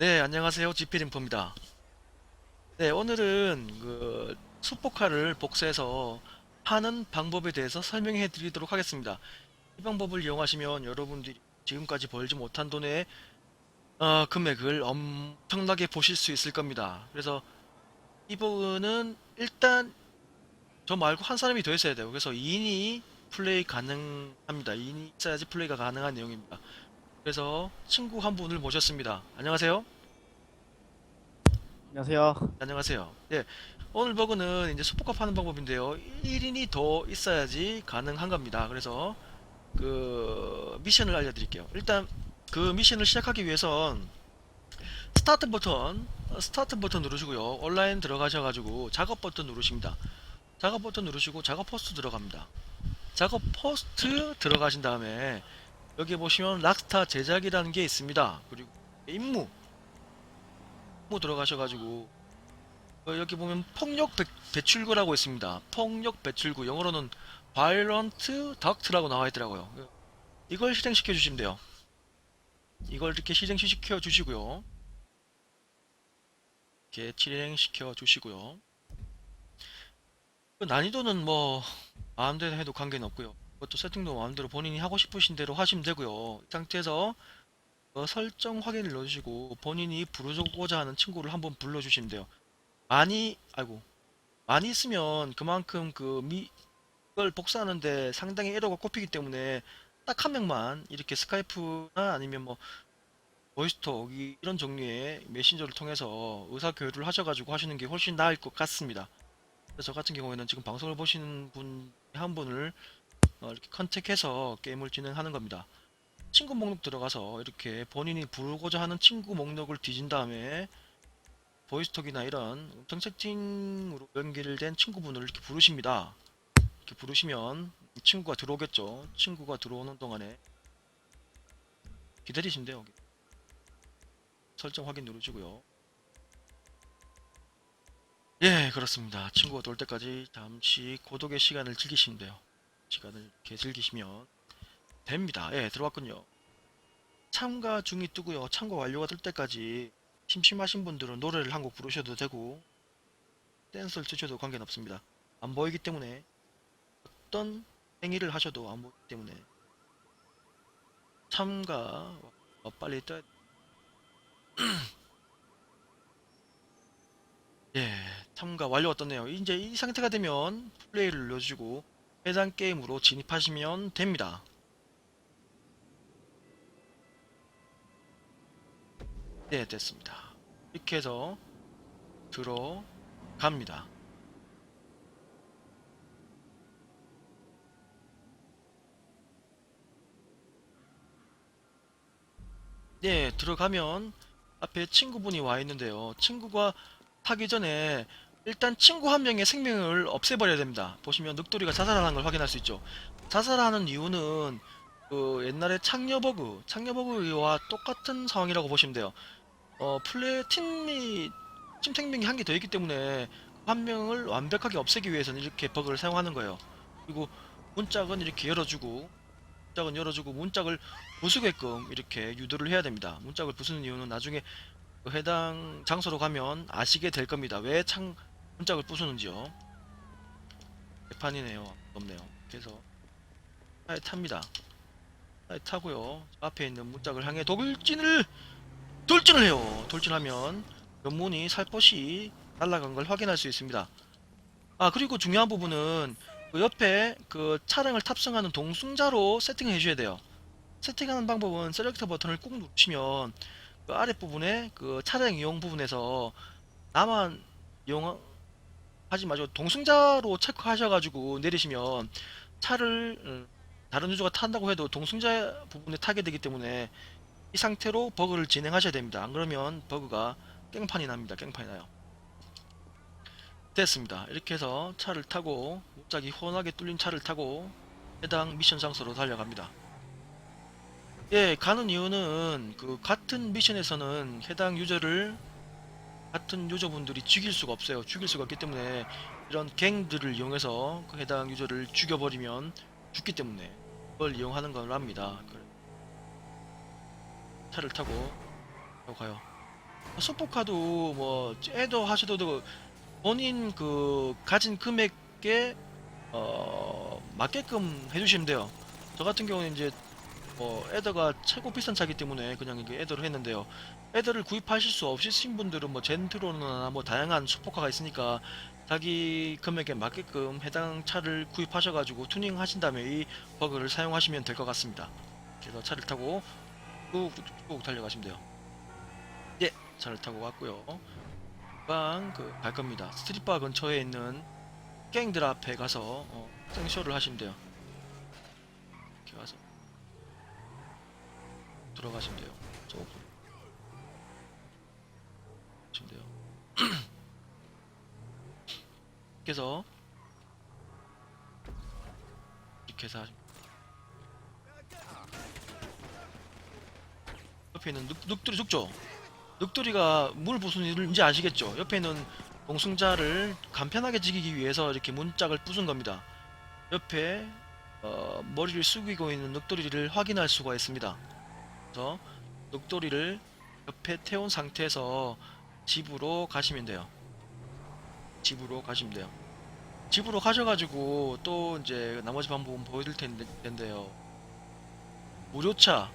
네, 안녕하세요. 지피림포입니다. 네, 오늘은 그 수포카를 복사해서 하는 방법에 대해서 설명해 드리도록 하겠습니다. 이 방법을 이용하시면 여러분들이 지금까지 벌지 못한 돈의 어, 금액을 엄청나게 보실 수 있을 겁니다. 그래서 이 부분은 일단 저 말고 한 사람이 더 있어야 돼요. 그래서 2인이 플레이 가능합니다. 2인이 있어야지 플레이가 가능한 내용입니다. 그래서 친구 한 분을 모셨습니다. 안녕하세요. 안녕하세요. 안녕하세요. 예. 오늘 버그는 이제 수포카 파는 방법인데요. 1인이 더 있어야지 가능한 겁니다. 그래서 그 미션을 알려드릴게요. 일단 그 미션을 시작하기 위해선 스타트 버튼, 어, 스타트 버튼 누르시고요. 온라인 들어가셔가지고 작업 버튼 누르십니다. 작업 버튼 누르시고 작업 포스트 들어갑니다. 작업 포스트 들어가신 다음에 여기 보시면 락스타 제작이라는 게 있습니다. 그리고 임무 임무 들어가셔가지고 어, 여기 보면 폭력 배, 배출구라고 있습니다. 폭력 배출구 영어로는 violent duct라고 나와 있더라고요. 이걸 실행시켜 주시면 돼요. 이걸 이렇게 실행시켜 주시고요. 이렇게 실행시켜 주시고요. 그 난이도는 뭐 마음대로 해도 관계는 없고요. 그것도 세팅도 마음대로 본인이 하고 싶으신 대로 하시면 되고요. 이 상태에서 어, 설정 확인을 넣으시고 본인이 부르고자 하는 친구를 한번 불러주시면 돼요. 많이 아이고 많이 있으면 그만큼 그 미, 이걸 복사하는데 상당히 에러가 꼽히기 때문에 딱 한 명만 이렇게 스카이프나 아니면 뭐 보이스톡 이- 이런 종류의 메신저를 통해서 의사 교류를 하셔가지고 하시는 게 훨씬 나을 것 같습니다. 그래서 저 같은 경우에는 지금 방송을 보시는 분 한 분을 어, 이렇게 컨택해서 게임을 진행하는 겁니다. 친구 목록 들어가서 이렇게 본인이 부르고자 하는 친구 목록을 뒤진 다음에 보이스톡이나 이런 음성 채팅으로 연결된 친구분을 이렇게 부르십니다. 이렇게 부르시면 이 친구가 들어오겠죠. 친구가 들어오는 동안에 기다리시면 돼요. 여기. 설정 확인 누르시고요. 예, 그렇습니다. 친구가 올 때까지 잠시 고독의 시간을 즐기시면 돼요. 시간을 이렇게 즐기시면 됩니다. 예, 들어왔군요. 참가 중이 뜨고요. 참가 완료가 뜰 때까지 심심하신 분들은 노래를 한 곡 부르셔도 되고 댄스를 치셔도 관계는 없습니다. 안 보이기 때문에 어떤 행위를 하셔도 안 보이기 때문에 참가 어, 빨리 떠야 예, 참가 완료가 떴네요. 이제 이 상태가 되면 플레이를 눌러주고 해당 게임으로 진입하시면 됩니다. 네, 됐습니다. 이렇게 해서 들어갑니다. 네, 들어가면 앞에 친구분이 와 있는데요. 친구가 타기 전에 일단 친구 한 명의 생명을 없애버려야 됩니다. 보시면 늑돌이가 자살하는 걸 확인할 수 있죠. 자살하는 이유는 그 옛날에 창녀버그, 창녀버그와 똑같은 상황이라고 보시면 돼요. 어, 플레이 팀이 팀 생명이 한 개 더 있기 때문에 한 명을 완벽하게 없애기 위해서는 이렇게 버그를 사용하는 거예요. 그리고 문짝은 이렇게 열어주고 문짝은 열어주고 문짝을 부수게끔 이렇게 유도를 해야 됩니다. 문짝을 부수는 이유는 나중에 그 해당 장소로 가면 아시게 될 겁니다. 왜 창 문짝을 부수는지요. 개판이네요. 없네요. 그래서 차에 탑니다. 차에 타고요. 앞에 있는 문짝을 향해 돌진을 돌진을 해요. 돌진하면 연문이 살포시 날아간 걸 확인할 수 있습니다. 아 그리고 중요한 부분은 그 옆에 그 차량을 탑승하는 동승자로 세팅을 해줘야 돼요. 세팅하는 방법은 셀렉터 버튼을 꾹 누르시면 그 아랫부분에 그 차량 이용 부분에서 나만 이용 하지 마시고 동승자로 체크하셔가지고 내리시면 차를 음, 다른 유저가 탄다고 해도 동승자 부분에 타게 되기 때문에 이 상태로 버그를 진행하셔야 됩니다. 안 그러면 버그가 깽판이 납니다. 깽판이 나요. 됐습니다. 이렇게 해서 차를 타고 갑자기 훤하게 뚫린 차를 타고 해당 미션 장소로 달려갑니다. 예, 가는 이유는 그 같은 미션에서는 해당 유저를 같은 유저분들이 죽일 수가 없어요. 죽일 수가 없기 때문에 이런 갱들을 이용해서 그 해당 유저를 죽여버리면 죽기 때문에 그걸 이용하는 걸 합니다. 그래. 차를 타고 가요. 소포카도 뭐 애도 하셔도 되고 본인 그 가진 금액에 어 맞게끔 해주시면 돼요. 저 같은 경우는 이제 뭐 애더가 최고 비싼 차기 때문에 그냥 이게 애더를 했는데요. 애더를 구입하실 수 없으신 분들은 뭐 젠트로나 뭐 다양한 슈퍼카가 있으니까 자기 금액에 맞게끔 해당 차를 구입하셔가지고 투닝 하신 다음에 이 버그를 사용하시면 될 것 같습니다. 그래서 차를 타고 꾹꾹 달려가시면 돼요. 예, 차를 타고 왔고요. 금방 그 갈 겁니다. 스트릿바 근처에 있는 갱들 앞에 가서 어, 생쇼를 하시면 돼요. 이렇게 가서 들어가시면 돼요. 조금 하시면 돼요. 그래서 이렇게 해서 하시면 옆에 있는 늑, 늑돌이 죽죠? 늑돌이가 물 무슨 일인지 아시겠죠? 옆에 있는 공승자를 간편하게 지키기 위해서 이렇게 문짝을 부순 겁니다. 옆에 어, 머리를 숙이고 있는 늑돌이를 확인할 수가 있습니다. 그래서 늑돌이를 옆에 태운 상태에서 집으로 가시면 돼요. 집으로 가시면 돼요. 집으로 가셔가지고 또 이제 나머지 방법은 보여드릴 텐데, 텐데요. 무료차,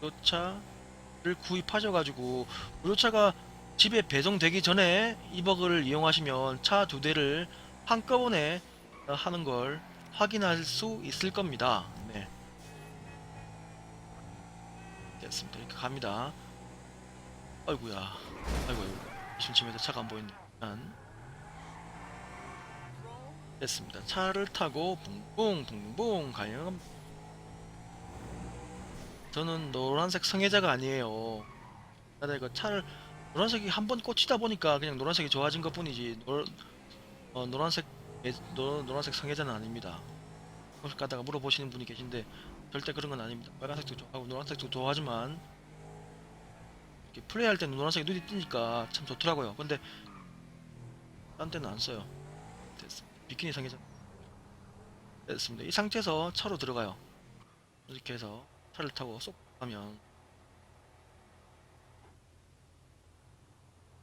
무료차를 구입하셔가지고 무료차가 집에 배송되기 전에 이 버그를 이용하시면 차 두 대를 한꺼번에 어, 하는 걸 확인할 수 있을 겁니다. 됐습니다. 이렇게 갑니다. 아이고야. 아이고, 아이고. 심심해서 차가 안. 일단 됐습니다. 차를 타고 붕붕 붕붕 가요. 저는 노란색 성애자가 아니에요. 근데 이거 차를 노란색이 한 번 꽂히다 보니까 그냥 노란색이 좋아진 것 뿐이지 노, 어, 노란색 애- 노, 노란색 성애자는 아닙니다. 가다가 물어보시는 분이 계신데 절대 그런 건 아닙니다. 빨간색도 좋아하고 노란색도 좋아하지만 이렇게 플레이할 때는 노란색이 눈이 띄니까 참 좋더라고요. 근데 딴 때는 안 써요. 됐습니다. 비키니 성애자 됐습니다. 이 상태에서 차로 들어가요. 이렇게 해서 차를 타고 쏙 가면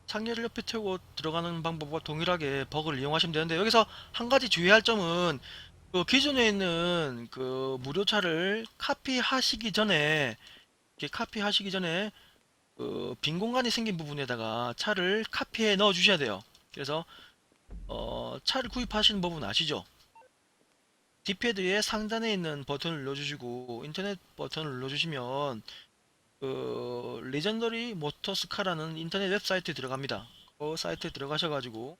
창례를 옆에 태우고 들어가는 방법과 동일하게 버그를 이용하시면 되는데 여기서 한 가지 주의할 점은 그 기존에 있는 그 무료차를 카피하시기 전에 이렇게 카피하시기 전에 그 빈 공간이 생긴 부분에다가 차를 카피해 넣어 주셔야 돼요. 그래서 어, 차를 구입하시는 법은 아시죠? 디패드의 상단에 있는 버튼을 눌러주시고 인터넷 버튼을 눌러주시면 그 레전더리 모터스카라는 인터넷 웹사이트에 들어갑니다. 그 사이트에 들어가셔가지고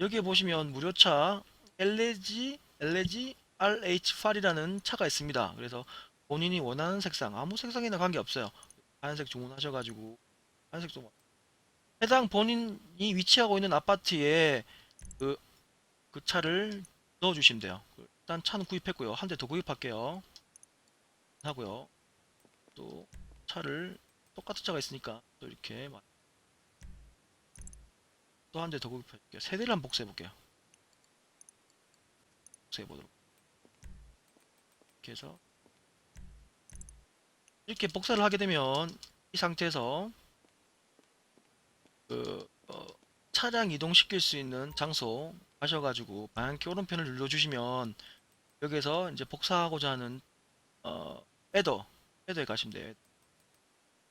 여기에 보시면 무료차 LG LG RH8이라는 차가 있습니다. 그래서 본인이 원하는 색상 아무 색상이나 관계없어요. 하얀색 주문하셔가지고 하얀색 좀 해당 본인이 위치하고 있는 아파트에 그, 그 차를 넣어주시면 돼요. 일단 차는 구입했고요. 한 대 더 구입할게요. 하고요. 또 차를 똑같은 차가 있으니까 또 이렇게 또 한 대 더 구입할게요. 세 대를 한번 복사해 볼게요. 복사해 보도록. 이렇게 해서 이렇게 복사를 하게 되면 이 상태에서 그 어, 차량 이동시킬 수 있는 장소 가셔가지고 방향키 오른편을 눌러주시면 여기서 이제 복사하고자 하는 어, 에더 에더에 가시면 돼요.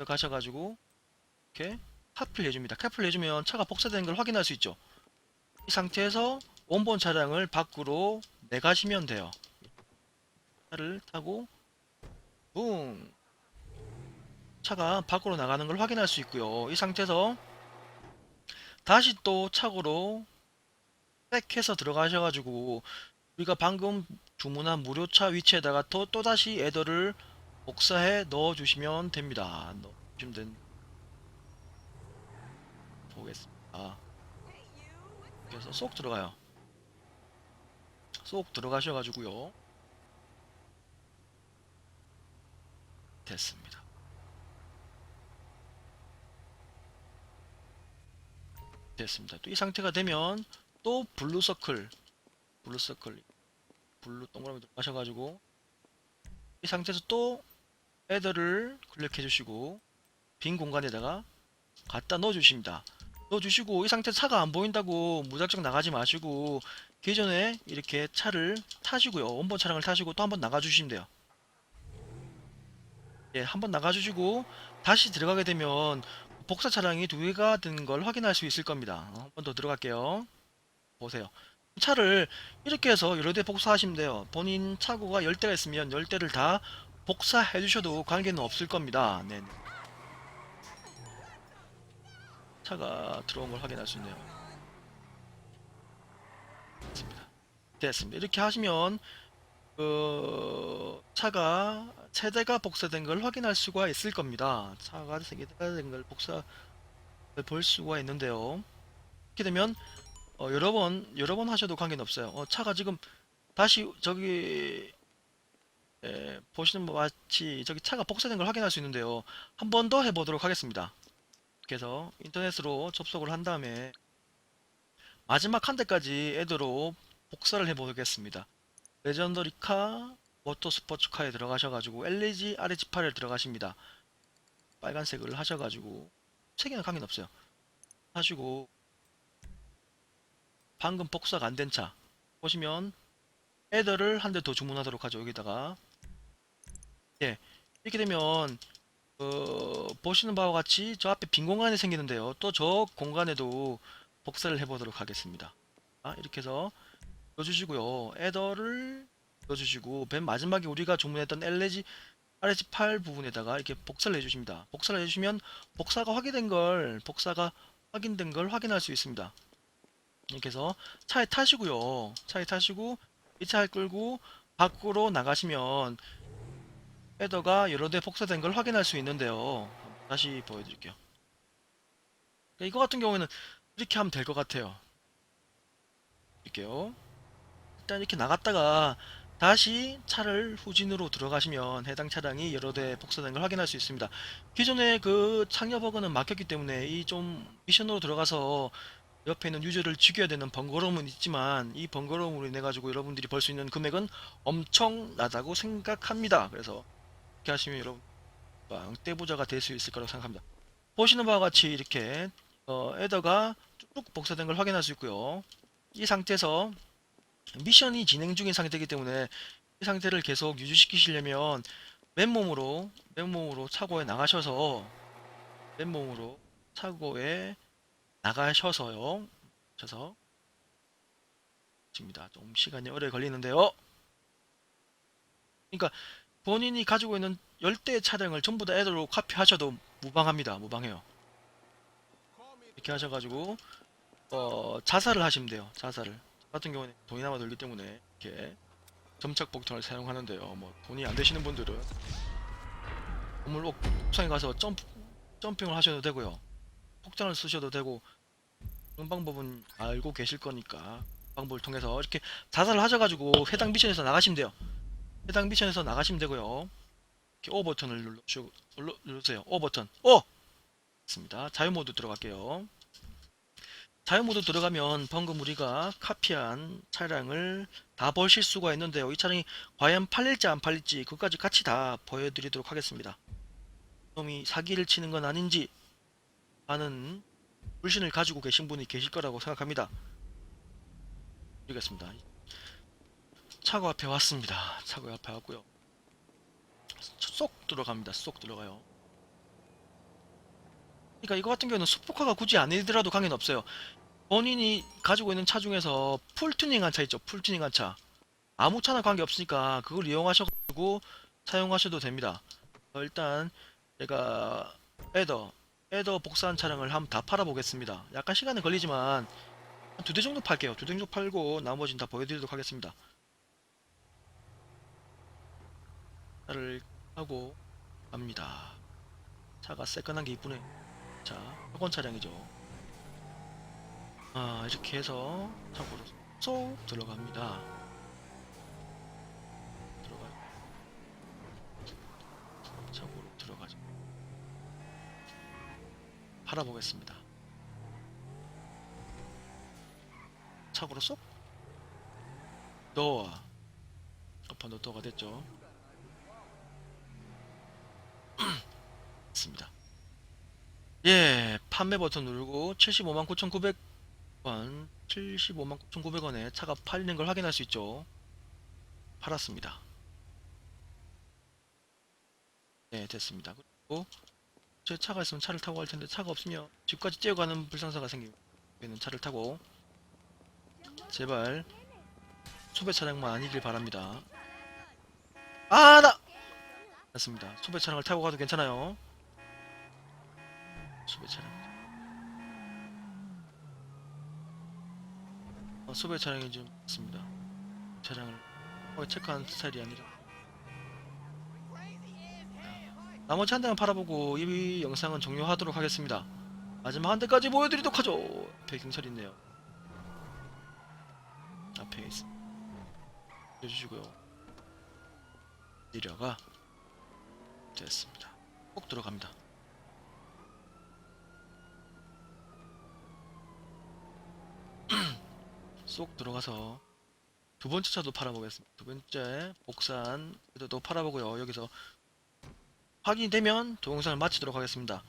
가셔가지고 이렇게 카피를 해줍니다. 카피를 해주면 차가 복사되는 걸 확인할 수 있죠. 이 상태에서 원본 차량을 밖으로 내가시면 돼요. 차를 타고 붕 차가 밖으로 나가는 걸 확인할 수 있고요. 이 상태에서 다시 또 차고로 백해서 들어가셔가지고 우리가 방금 주문한 무료차 위치에다가 또, 또다시 애더를 복사해 넣어주시면 됩니다. 넣어주시면 된 보겠습니다. 그래서 쏙 들어가요. 쏙 들어가셔가지고요. 됐습니다. 됐습니다. 또 이 상태가 되면 또 블루 서클, 블루 서클, 블루 동그라미 들어가셔가지고 이 상태에서 또 애더를 클릭해 주시고 빈 공간에다가 갖다 넣어 주십니다. 넣어주시고 이 상태 차가 안 보인다고 무작정 나가지 마시고 기존에 이렇게 차를 타시고요. 원본 차량을 타시고 또 한 번 나가주시면 돼요. 예, 한 번 나가주시고 다시 들어가게 되면 복사 차량이 두 개가 된 걸 확인할 수 있을 겁니다. 한 번 더 들어갈게요. 보세요. 차를 이렇게 해서 여러 대 복사하시면 돼요. 본인 차고가 10대가 있으면 10대를 다 복사해 주셔도 관계는 없을 겁니다. 네. 차가 들어온 걸 확인할 수 있네요. 됐습니다. 됐습니다. 이렇게 하시면 그 차가 세대가 복사된 걸 확인할 수가 있을 겁니다. 차가 세대가 된 걸 복사 볼 수가 있는데요. 이렇게 되면 어, 여러 번 여러 번 하셔도 관계는 없어요. 어, 차가 지금 다시 저기 에, 보시는 것 마치 저기 차가 복사된 걸 확인할 수 있는데요. 한 번 더 해보도록 하겠습니다. 그래서 인터넷으로 접속을 한 다음에 마지막 한 대까지 애드로 복사를 해보겠습니다. 레전더리카 모터스포츠 카에 들어가셔가지고 LG RH8에 들어가십니다. 빨간색을 하셔가지고 세 개는 관계는 없어요. 하시고 방금 복사가 안 된 차 보시면 애더를 한 대 더 주문하도록 하죠. 여기다가 예 이렇게 되면 어, 보시는 바와 같이 저 앞에 빈 공간이 생기는데요. 또 저 공간에도 복사를 해보도록 하겠습니다. 아, 이렇게 해서 넣어주시고요. 애더를 넣어주시고 맨 마지막에 우리가 주문했던 LG RH8 부분에다가 이렇게 복사를 해주십니다. 복사를 해주시면 복사가 확인된 걸 복사가 확인된 걸 확인할 수 있습니다. 이렇게 해서 차에 타시고요. 차에 타시고 이 차를 끌고 밖으로 나가시면 헤더가 여러 대 복사된 걸 확인할 수 있는데요. 다시 보여드릴게요. 그러니까 이거 같은 경우에는 이렇게 하면 될 것 같아요. 이렇게요. 일단 이렇게 나갔다가 다시 차를 후진으로 들어가시면 해당 차량이 여러 대 복사된 걸 확인할 수 있습니다. 기존에 그 창녀 버그는 막혔기 때문에 이 좀 미션으로 들어가서 옆에 있는 유저를 죽여야 되는 번거로움은 있지만 이 번거로움으로 인해 가지고 여러분들이 벌 수 있는 금액은 엄청나다고 생각합니다. 그래서 이렇게 하시면 여러분 떼부자가 될 수 있을 거라고 생각합니다. 보시는 바와 같이 이렇게 어, 에더가 쭉 복사된 걸 확인할 수 있고요. 이 상태에서 미션이 진행 중인 상태이기 때문에 이 상태를 계속 유지시키시려면 맨몸으로 맨몸으로 차고에 나가셔서 맨몸으로 차고에 나가셔서요. 셔서 집니다. 좀 시간이 오래 걸리는데요. 그러니까 본인이 가지고 있는 10대의 차량을 전부 다 애들로 카피하셔도 무방합니다. 무방해요. 이렇게 하셔가지고 어, 자살을 하시면 돼요. 자살을. 저 같은 경우는 돈이 남아 들기 때문에 이렇게 점착 복통을 사용하는데요. 뭐 돈이 안 되시는 분들은 건물 옥- 옥상에 가서 점프 점핑을 하셔도 되고요. 폭탄을 쓰셔도 되고 그런 방법은 알고 계실 거니까 방법을 통해서 이렇게 자살을 하셔가지고 해당 미션에서 나가시면 돼요. 해당 미션에서 나가시면 되고요. 이렇게 O 버튼을 눌러주, 눌러, 누르세요. O 버튼. O! 있습니다. 자유 모드 들어갈게요. 자유 모드 들어가면 방금 우리가 카피한 차량을 다 보실 수가 있는데요. 이 차량이 과연 팔릴지 안 팔릴지 그것까지 같이 다 보여드리도록 하겠습니다. 놈이 사기를 치는 건 아닌지 하는 불신을 가지고 계신 분이 계실 거라고 생각합니다. 드리겠습니다. 차고 앞에 왔습니다. 차고 앞에 왔고요. 쏙 들어갑니다. 쏙 들어가요. 그러니까 이거 같은 경우는 수폭화가 굳이 아니더라도 관계는 없어요. 본인이 가지고 있는 차 중에서 풀 튜닝한 차 있죠. 풀 튜닝한 차. 아무 차나 관계 없으니까 그걸 이용하셔가지고 사용하셔도 됩니다. 어, 일단 제가 에더 에더 복사한 차량을 한번 다 팔아보겠습니다. 약간 시간은 걸리지만 한두대 정도 팔게요. 두 대 정도 팔고 나머지는 다 보여드리도록 하겠습니다. 차를 하고 갑니다. 차가 새끈한 게 이쁘네. 자, 학원 차량이죠. 아, 이렇게 해서 차고로 쏙 들어갑니다. 들어가요. 차고로 들어가죠. 팔아보겠습니다. 차고로 쏙 넣어. 오픈 노트가 됐죠. 있습니다. 예, 판매 버튼 누르고 75만 9,900원, 75만 9,900원에 차가 팔리는 걸 확인할 수 있죠. 팔았습니다. 네, 됐습니다. 그리고 제 차가 있으면 차를 타고 갈 텐데 차가 없으면 집까지 뛰어가는 불상사가 생기고 여기는 차를 타고 제발 소배 차량만 아니길 바랍니다. 아, 나! 맞습니다. 소배 차량을 타고 가도 괜찮아요. 소배 차량. 어, 소배 차량이 좀 있습니다. 차량을 거의 체크하는 스타일이 아니라. 나머지 한 대만 팔아보고 이 영상은 종료하도록 하겠습니다. 마지막 한 대까지 보여드리도록 하죠. 앞에 경찰 있네요. 앞에 있. 해주시고요. 내려가 됐습니다. 꼭 들어갑니다. 쏙 들어가서 두 번째 차도 팔아보겠습니다. 두 번째 복산 도 팔아보고요. 여기서 확인이 되면 동영상을 마치도록 하겠습니다.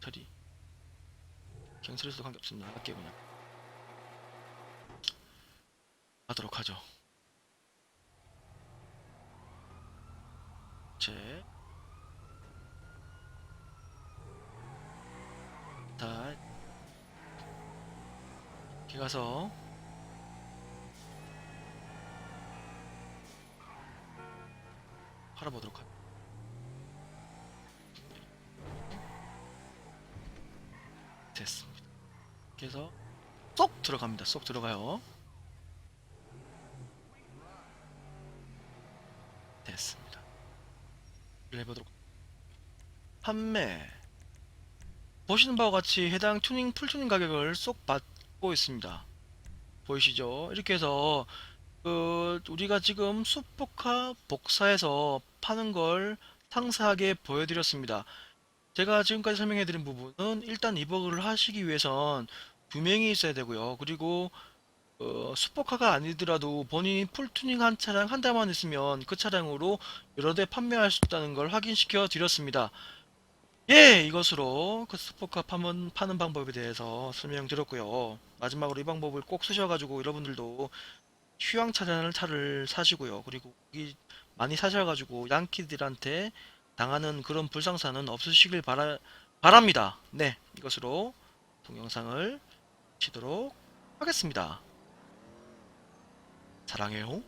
처리 경찰에서도 관계없습니다. 할게 그냥 하도록 하죠. 제 자, 이렇게 가서 팔아보도록 하. 됐습니다. 이렇게 해서 쏙 들어갑니다. 쏙 들어가요. 됐습니다. 해보도록. 판매. 보시는 바와 같이 해당 튜닝 풀튜닝 가격을 쏙 받고 있습니다. 보이시죠? 이렇게 해서 그 우리가 지금 수포카 복사해서 파는 걸 상세하게 보여드렸습니다. 제가 지금까지 설명해드린 부분은 일단 이버그를 하시기 위해선 두 명이 있어야 되고요. 그리고 어, 수포카가 아니더라도 본인이 풀튜닝한 차량 한 대만 있으면 그 차량으로 여러 대 판매할 수 있다는 걸 확인시켜 드렸습니다. 예, 이것으로 그 스포카 파는, 파는 방법에 대해서 설명드렸고요. 마지막으로 이 방법을 꼭 쓰셔가지고 여러분들도 휴양 차량을 차를 사시고요. 그리고 이 많이 사셔가지고 양키들한테 당하는 그런 불상사는 없으시길 바라, 바랍니다. 네, 이것으로 동영상을 치도록 하겠습니다. 사랑해요.